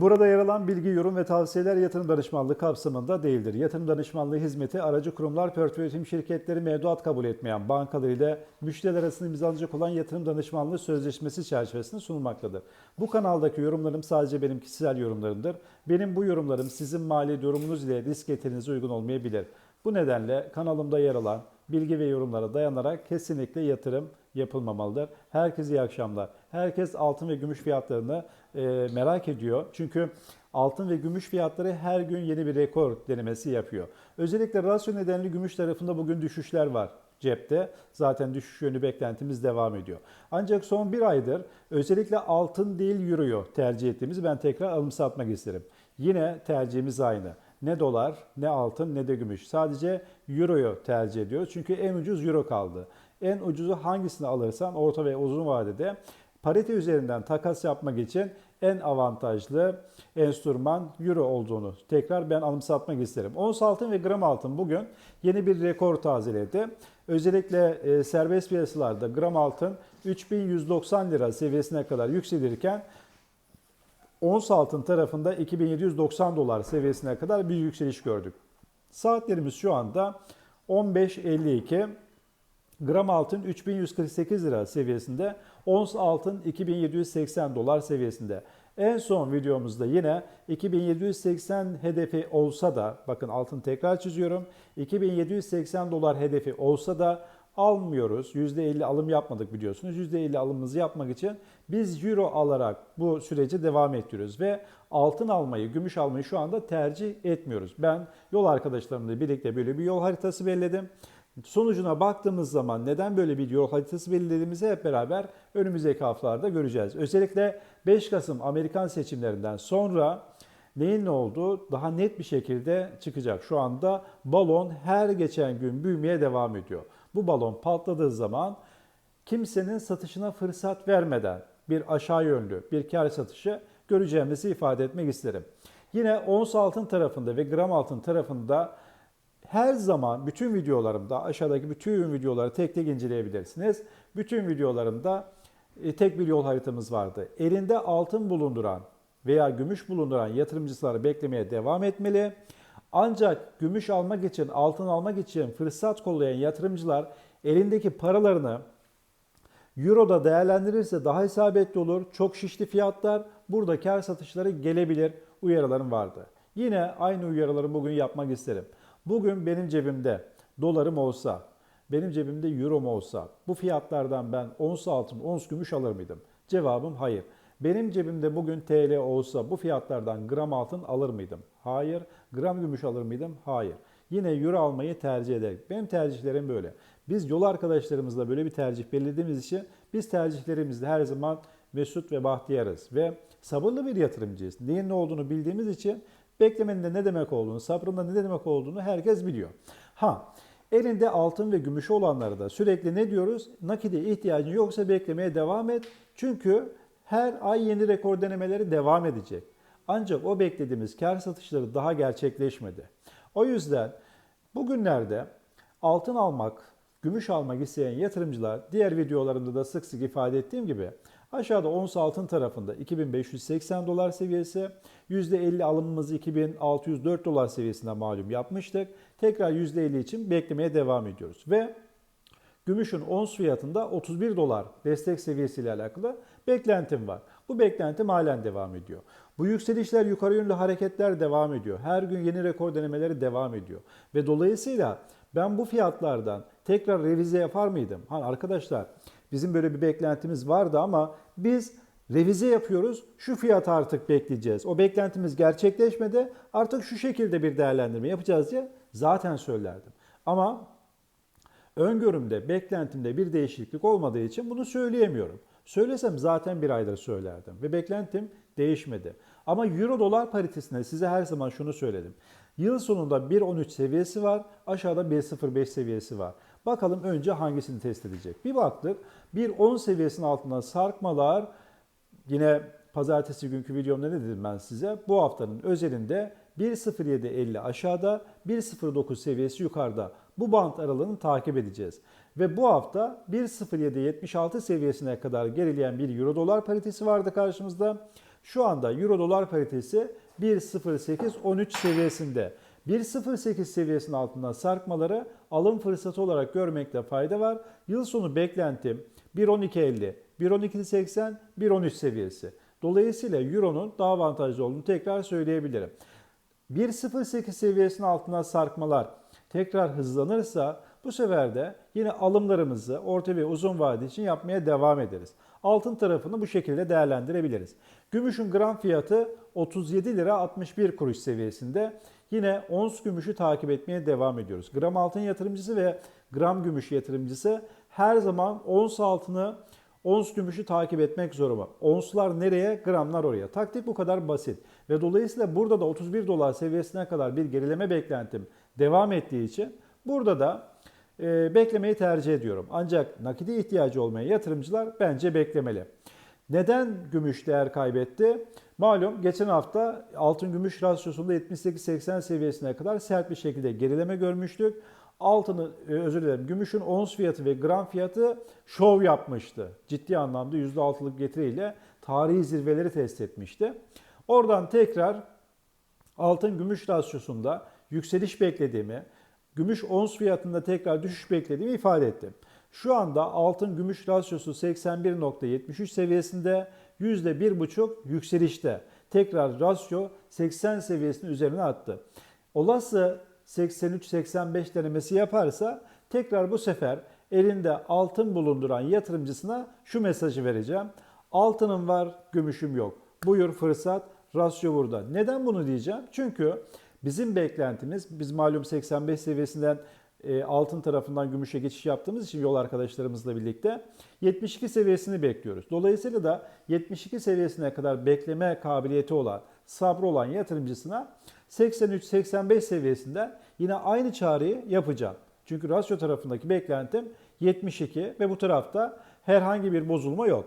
Burada yer alan bilgi, yorum ve tavsiyeler yatırım danışmanlığı kapsamında değildir. Yatırım danışmanlığı hizmeti aracı kurumlar, portföy yönetim şirketleri mevduat kabul etmeyen bankalar ile müşteriler arasında imzalanacak olan yatırım danışmanlığı sözleşmesi çerçevesinde sunulmaktadır. Bu kanaldaki yorumlarım sadece benim kişisel yorumlarımdır. Benim bu yorumlarım sizin mali durumunuz ile risk yeteneğinize uygun olmayabilir. Bu nedenle kanalımda yer alan bilgi ve yorumlara dayanarak kesinlikle yatırım yapılmamalıdır. Herkese iyi akşamlar. Herkes altın ve gümüş fiyatlarını e, merak ediyor. Çünkü altın ve gümüş fiyatları her gün yeni bir rekor denemesi yapıyor. Özellikle rasyo nedenli gümüş tarafında bugün düşüşler var cepte. Zaten düşüş yönlü beklentimiz devam ediyor. Ancak son bir aydır özellikle altın değil euroyu tercih ettiğimizi ben tekrar alım satmak isterim. Yine tercihimiz aynı. Ne dolar, ne altın, ne de gümüş. Sadece euroyu tercih ediyoruz. Çünkü en ucuz euro kaldı. En ucuzu hangisini alırsan orta ve uzun vadede parite üzerinden takas yapmak için en avantajlı enstrüman euro olduğunu tekrar ben alım satmak isterim. Ons altın ve gram altın bugün yeni bir rekor tazeledi. Özellikle e, serbest piyasalarda gram altın 3190 lira seviyesine kadar yükselirken ons altın tarafında 2790 dolar seviyesine kadar bir yükseliş gördük. Saatlerimiz şu anda 15.52. Gram altın 3148 lira seviyesinde, ons altın 2780 dolar seviyesinde. En son videomuzda yine 2780 hedefi olsa da, bakın altın tekrar çiziyorum, 2780 dolar hedefi olsa da almıyoruz. %50 alım yapmadık biliyorsunuz. %50 alımımızı yapmak için biz euro alarak bu süreci devam ettiriyoruz ve altın almayı, gümüş almayı şu anda tercih etmiyoruz. Ben yol arkadaşlarımla birlikte böyle bir yol haritası belirledim. Sonucuna baktığımız zaman neden böyle bir yol haritası belirlediğimizi hep beraber önümüzdeki haftalarda göreceğiz. Özellikle 5 Kasım Amerikan seçimlerinden sonra neyin ne olduğu daha net bir şekilde çıkacak. Şu anda balon her geçen gün büyümeye devam ediyor. Bu balon patladığı zaman kimsenin satışına fırsat vermeden bir aşağı yönlü bir kar satışı göreceğimizi ifade etmek isterim. Yine ons altın tarafında ve gram altın tarafında her zaman bütün videolarımda aşağıdaki bütün videoları tek tek inceleyebilirsiniz. Bütün videolarımda e, tek bir yol haritamız vardı. Elinde altın bulunduran veya gümüş bulunduran yatırımcıları beklemeye devam etmeli. Ancak gümüş almak için, altın almak için fırsat kollayan yatırımcılar elindeki paralarını Euro'da değerlendirirse daha isabetli olur. Çok şişli fiyatlar burada kar satışları gelebilir uyarılarım vardı. Yine aynı uyarıları bugün yapmak isterim. Bugün benim cebimde dolarım olsa, benim cebimde euro'm olsa bu fiyatlardan ben ons altın, ons gümüş alır mıydım? Cevabım hayır. Benim cebimde bugün TL olsa bu fiyatlardan gram altın alır mıydım? Hayır. Gram gümüş alır mıydım? Hayır. Yine euro almayı tercih ederim. Benim tercihlerim böyle. Biz yol arkadaşlarımızla böyle bir tercih belirlediğimiz için biz tercihlerimizde her zaman mesut ve bahtiyarız ve sabırlı bir yatırımcıyız. Neyin ne olduğunu bildiğimiz için beklemenin de ne demek olduğunu, sabrın da ne demek olduğunu herkes biliyor. Ha, elinde altın ve gümüşü olanlara da sürekli ne diyoruz? Nakide ihtiyacın yoksa beklemeye devam et. Çünkü her ay yeni rekor denemeleri devam edecek. Ancak o beklediğimiz kar satışları daha gerçekleşmedi. O yüzden bugünlerde altın almak, gümüş almak isteyen yatırımcılar diğer videolarımda da sık sık ifade ettiğim gibi aşağıda ons altın tarafında 2580 dolar seviyesi, %50 alımımızı 2604 dolar seviyesinde malum yapmıştık. Tekrar %50 için beklemeye devam ediyoruz ve Gümüşün ons fiyatında 31 dolar destek seviyesiyle alakalı beklentim var. Bu beklentim halen devam ediyor. Bu yükselişler yukarı yönlü hareketler devam ediyor. Her gün yeni rekor denemeleri devam ediyor. Ve dolayısıyla ben bu fiyatlardan tekrar revize yapar mıydım? Hani arkadaşlar bizim böyle bir beklentimiz vardı ama biz revize yapıyoruz. Şu fiyatı artık bekleyeceğiz. O beklentimiz gerçekleşmedi. Artık şu şekilde bir değerlendirme yapacağız diye zaten söylerdim. Ama öngörümde, beklentimde bir değişiklik olmadığı için bunu söyleyemiyorum. Söylesem zaten bir aydır söylerdim ve beklentim değişmedi. Ama euro dolar paritesinde size her zaman şunu söyledim. Yıl sonunda 1.13 seviyesi var, aşağıda 1.05 seviyesi var. Bakalım önce hangisini test edecek. Bir baktık 1.10 seviyesinin altında sarkmalar yine pazartesi günkü videomda ne dedim ben size? Bu haftanın özelinde 1.07.50 aşağıda, 1.09 seviyesi yukarıda. Bu bant aralığını takip edeceğiz. Ve bu hafta 1.07.76 seviyesine kadar gerileyen bir euro dolar paritesi vardı karşımızda. Şu anda euro dolar paritesi 1.0813 seviyesinde. 1.08 seviyesinin altından sarkmaları alım fırsatı olarak görmekte fayda var. Yıl sonu beklentim 1.1250, 1.1280, 1.13 seviyesi. Dolayısıyla Euro'nun daha avantajlı olduğunu tekrar söyleyebilirim. 1.08 seviyesinin altına sarkmalar tekrar hızlanırsa bu sefer de yine alımlarımızı orta ve uzun vade için yapmaya devam ederiz. Altın tarafını bu şekilde değerlendirebiliriz. Gümüşün gram fiyatı 37 lira 61 kuruş seviyesinde. Yine ons gümüşü takip etmeye devam ediyoruz. Gram altın yatırımcısı ve gram gümüş yatırımcısı her zaman ons altını ons gümüşü takip etmek zorunda. Onslar nereye, gramlar oraya. Taktik bu kadar basit. Ve dolayısıyla burada da 31 dolar seviyesine kadar bir gerileme beklentim devam ettiği için burada da e, beklemeyi tercih ediyorum. Ancak nakide ihtiyacı olmayan yatırımcılar bence beklemeli. Neden gümüş değer kaybetti? Malum geçen hafta altın gümüş rasyosunda 78-80 seviyesine kadar sert bir şekilde gerileme görmüştük. Altını e, özür dilerim gümüşün ons fiyatı ve gram fiyatı şov yapmıştı. Ciddi anlamda %6'lık getiriyle tarihi zirveleri test etmişti. Oradan tekrar altın gümüş rasyosunda yükseliş beklediğimi, gümüş ons fiyatında tekrar düşüş beklediğimi ifade ettim. Şu anda altın gümüş rasyosu 81.73 seviyesinde %1,5 yükselişte. Tekrar rasyo 80 seviyesinin üzerine attı. Olası 83-85 denemesi yaparsa tekrar bu sefer elinde altın bulunduran yatırımcısına şu mesajı vereceğim. Altınım var, gümüşüm yok. Buyur fırsat, rasyo burada. Neden bunu diyeceğim? Çünkü bizim beklentimiz, biz malum 85 seviyesinden e, altın tarafından gümüşe geçiş yaptığımız için yol arkadaşlarımızla birlikte 72 seviyesini bekliyoruz. Dolayısıyla da 72 seviyesine kadar bekleme kabiliyeti olan, sabrı olan yatırımcısına 83-85 seviyesinden yine aynı çağrıyı yapacağım. Çünkü rasyo tarafındaki beklentim 72 ve bu tarafta herhangi bir bozulma yok.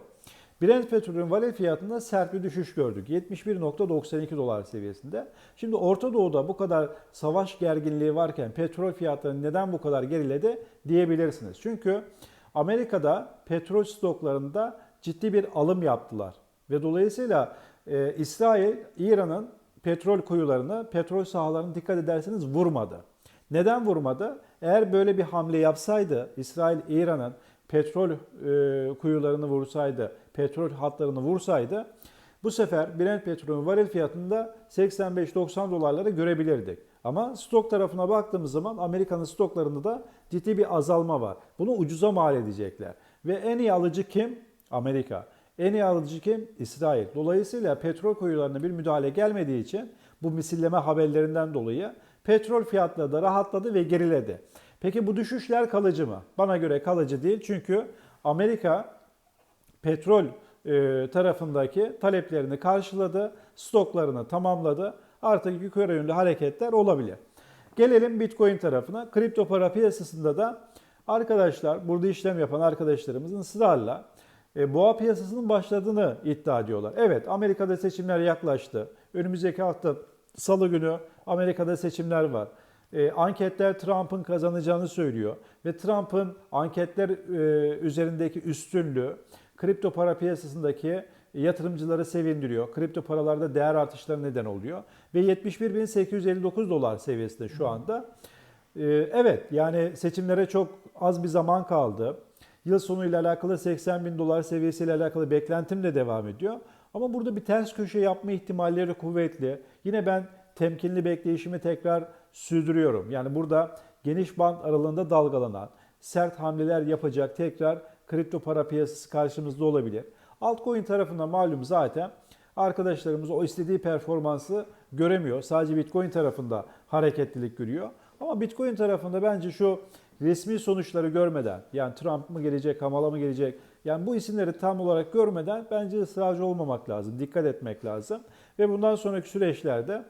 Brent petrolün varil fiyatında sert bir düşüş gördük. 71.92 dolar seviyesinde. Şimdi Orta Doğu'da bu kadar savaş gerginliği varken petrol fiyatları neden bu kadar geriledi diyebilirsiniz. Çünkü Amerika'da petrol stoklarında ciddi bir alım yaptılar. Ve dolayısıyla e, İsrail, İran'ın petrol kuyularını, petrol sahalarını dikkat ederseniz vurmadı. Neden vurmadı? Eğer böyle bir hamle yapsaydı İsrail, İran'ın petrol e, kuyularını vursaydı, petrol hatlarını vursaydı bu sefer Brent petrolün varil fiyatında 85-90 dolarları görebilirdik. Ama stok tarafına baktığımız zaman Amerika'nın stoklarında da ciddi bir azalma var. Bunu ucuza mal edecekler. Ve en iyi alıcı kim? Amerika. En iyi alıcı kim? İsrail. Dolayısıyla petrol kuyularına bir müdahale gelmediği için bu misilleme haberlerinden dolayı petrol fiyatları da rahatladı ve geriledi. Peki bu düşüşler kalıcı mı? Bana göre kalıcı değil. Çünkü Amerika petrol e, tarafındaki taleplerini karşıladı, stoklarını tamamladı. Artık yukarı yönlü hareketler olabilir. Gelelim Bitcoin tarafına. Kripto para piyasasında da arkadaşlar, burada işlem yapan arkadaşlarımızın ısrarla e, boğa piyasasının başladığını iddia ediyorlar. Evet, Amerika'da seçimler yaklaştı. Önümüzdeki hafta salı günü Amerika'da seçimler var. E, anketler Trump'ın kazanacağını söylüyor ve Trump'ın anketler e, üzerindeki üstünlüğü kripto para piyasasındaki yatırımcıları sevindiriyor. Kripto paralarda değer artışları neden oluyor ve 71.859 dolar seviyesinde şu anda. E, evet yani seçimlere çok az bir zaman kaldı. Yıl sonuyla alakalı 80 bin dolar seviyesiyle alakalı beklentim de devam ediyor. Ama burada bir ters köşe yapma ihtimalleri kuvvetli. Yine ben temkinli bekleyişimi tekrar sürdürüyorum. Yani burada geniş band aralığında dalgalanan, sert hamleler yapacak tekrar kripto para piyasası karşımızda olabilir. Altcoin tarafında malum zaten arkadaşlarımız o istediği performansı göremiyor. Sadece Bitcoin tarafında hareketlilik görüyor. Ama Bitcoin tarafında bence şu resmi sonuçları görmeden yani Trump mı gelecek, Kamala mı gelecek yani bu isimleri tam olarak görmeden bence ısrarcı olmamak lazım, dikkat etmek lazım. Ve bundan sonraki süreçlerde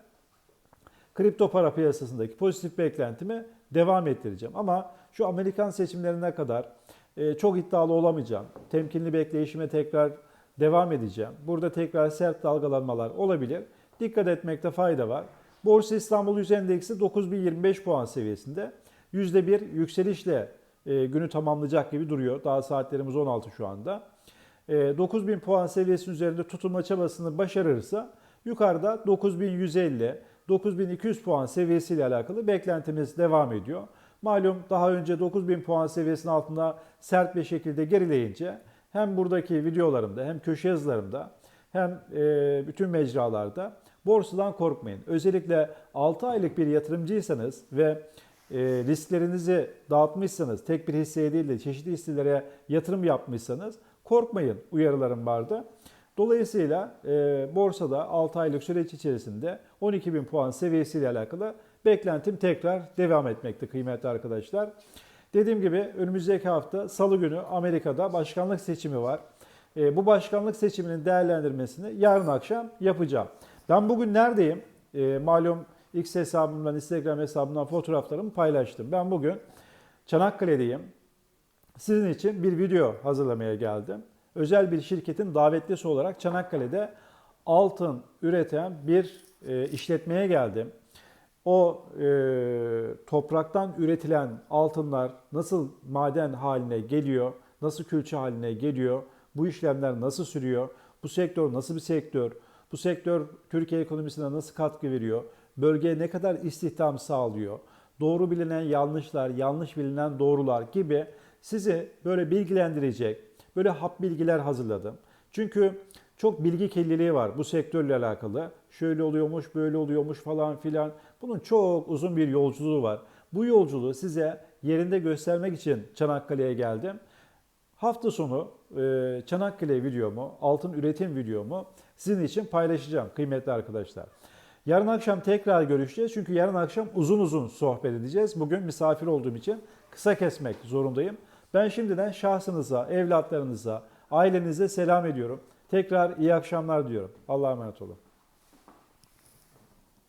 kripto para piyasasındaki pozitif beklentimi devam ettireceğim. Ama şu Amerikan seçimlerine kadar çok iddialı olamayacağım. Temkinli bekleyişime tekrar devam edeceğim. Burada tekrar sert dalgalanmalar olabilir. Dikkat etmekte fayda var. Borsa İstanbul Yüz Endeksi 9025 puan seviyesinde. %1 yükselişle e, günü tamamlayacak gibi duruyor. Daha saatlerimiz 16 şu anda. e, 9000 puan seviyesinin üzerinde tutunma çabasını başarırsa yukarıda 9150, 9200 puan seviyesiyle alakalı beklentimiz devam ediyor. Malum daha önce 9000 puan seviyesinin altında sert bir şekilde gerileyince hem buradaki videolarımda hem köşe yazılarımda hem e, bütün mecralarda borsadan korkmayın. Özellikle 6 aylık bir yatırımcıysanız ve e, risklerinizi dağıtmışsanız, tek bir hisseye değil de çeşitli hisselere yatırım yapmışsanız korkmayın uyarılarım vardı. Dolayısıyla e, borsada 6 aylık süreç içerisinde 12.000 puan seviyesiyle alakalı beklentim tekrar devam etmekte kıymetli arkadaşlar. Dediğim gibi önümüzdeki hafta salı günü Amerika'da başkanlık seçimi var. E, bu başkanlık seçiminin değerlendirmesini yarın akşam yapacağım. Ben bugün neredeyim? E, malum X hesabımdan, Instagram hesabımdan fotoğraflarımı paylaştım. Ben bugün Çanakkale'deyim. Sizin için bir video hazırlamaya geldim. Özel bir şirketin davetlisi olarak Çanakkale'de altın üreten bir e, işletmeye geldim. O e, topraktan üretilen altınlar nasıl maden haline geliyor, nasıl külçe haline geliyor, bu işlemler nasıl sürüyor, bu sektör nasıl bir sektör, bu sektör Türkiye ekonomisine nasıl katkı veriyor, bölgeye ne kadar istihdam sağlıyor, doğru bilinen yanlışlar, yanlış bilinen doğrular gibi sizi böyle bilgilendirecek, böyle hap bilgiler hazırladım. Çünkü çok bilgi kirliliği var bu sektörle alakalı. Şöyle oluyormuş, böyle oluyormuş falan filan. Bunun çok uzun bir yolculuğu var. Bu yolculuğu size yerinde göstermek için Çanakkale'ye geldim. Hafta sonu e, Çanakkale videomu, altın üretim videomu sizin için paylaşacağım kıymetli arkadaşlar. Yarın akşam tekrar görüşeceğiz çünkü yarın akşam uzun uzun sohbet edeceğiz. Bugün misafir olduğum için kısa kesmek zorundayım. Ben şimdiden şahsınıza, evlatlarınıza, ailenize selam ediyorum. Tekrar iyi akşamlar diyorum. Allah'a emanet olun.